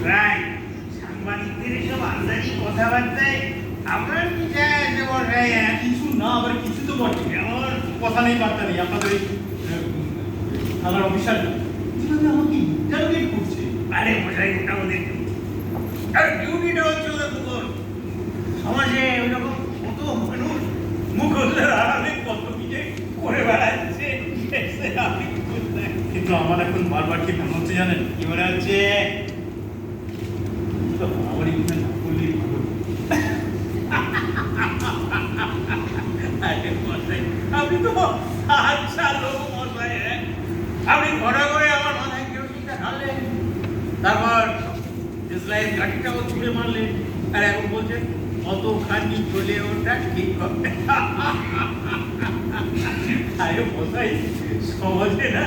মশাই সাংবাদিকদের এসব আন্দাজি কথাবার্তায় আপনার কি যায় আসে মশাই হ্যাঁ? কিছু না আবার কিছু তো বটে আমার কথা নেই বার্তা নেই আপনাদের আমার অফিসার আমাকে ইন্টারোগেট করছে আরে মশাই ওটা ওদের আর ডিউটিটা হচ্ছে ওদের পুকুর সমাজে ওই রকম কত মানুষ মুখোশের আড়ালে কত কি যে করে বেড়াচ্ছে। কিন্তু আমার এখন বারবার ঠিক মনে হচ্ছে জানেন কি মনে হচ্ছে তো আমারই মনে না করলেই ভালো আরে মশাই আপনি তো আচ্ছা লোক মশাই হ্যাঁ? আপনি ঘটা করে আমার মাথায় কেরোসিনটা ঢাললেন? তারপর ইসরায়েল গাড়িটাও ছুঁড়ে মারলেন। আর এখন বলছেন অতখানি চলে ওটা ঠিক হবে আরে মশাই সমাজে না?